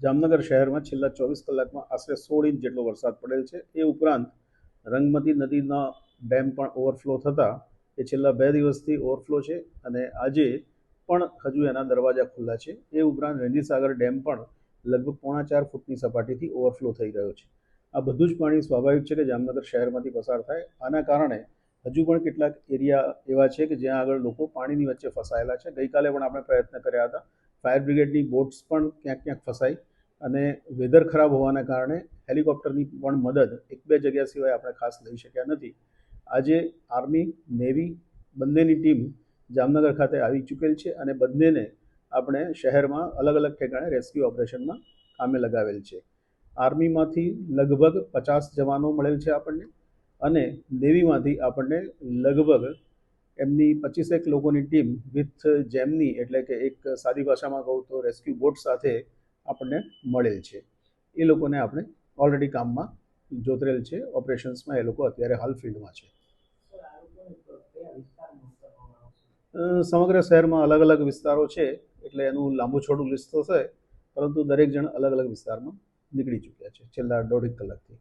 જામનગર શહેરમાં છેલ્લા ચોવીસ કલાકમાં આશરે સોળ ઇંચ જેટલો વરસાદ પડેલ છે. એ ઉપરાંત રંગમતી નદીના ડેમ પણ ઓવરફ્લો થતાં એ છેલ્લા બે દિવસથી ઓવરફ્લો છે અને આજે પણ હજુ એના દરવાજા ખુલ્લા છે. એ ઉપરાંત રેંજીસાગર ડેમ પણ લગભગ પોણા ચાર ફૂટની સપાટીથી ઓવરફ્લો થઈ રહ્યો છે. આ બધું જ પાણી સ્વાભાવિક છે કે જામનગર શહેરમાંથી પસાર થાય. આના કારણે હજુ પણ કેટલાક એરિયા એવા છે કે જ્યાં આગળ લોકો પાણીની વચ્ચે ફસાયેલા છે. ગઈકાલે પણ આપણે પ્રયત્ન કર્યા હતા ફાયર બ્રિગેડની બોટ્સ પણ ક્યાંક ક્યાંક ફસાઈ અને વેધર ખરાબ હોવાના કારણે હેલિકોપ્ટરની પણ મદદ એક બે જગ્યા સિવાય આપણે ખાસ લઈ શક્યા નથી. આજે આર્મી, નેવી બંનેની ટીમ જામનગર ખાતે આવી ચૂકેલ છે અને બંનેને આપણે શહેરમાં અલગ અલગ ઠેકાણે રેસ્ક્યુ ઓપરેશનમાં કામે લગાવેલ છે. આર્મીમાંથી લગભગ પચાસ જવાનો મળેલ છે આપણને અને નેવીમાંથી આપણને લગભગ એમની પચીસેક લોકોની ટીમ વિથ જેમની એટલે કે એક સાદી ભાષામાં કહું તો રેસ્ક્યુ બોટ સાથે આપણને મળેલ છે. એ લોકોને આપણે ઓલરેડી કામમાં જોતરેલ છે. ઓપરેશન્સમાં એ લોકો અત્યારે હાલ ફિલ્ડમાં છે. સમગ્ર શહેરમાં અલગ અલગ વિસ્તારો છે એટલે એનું લાંબુ છોડું લિસ્ટ થશે, પરંતુ દરેક જણ અલગ અલગ વિસ્તારમાં નીકળી ચૂક્યા છે, છેલ્લા દોઢેક કલાકથી.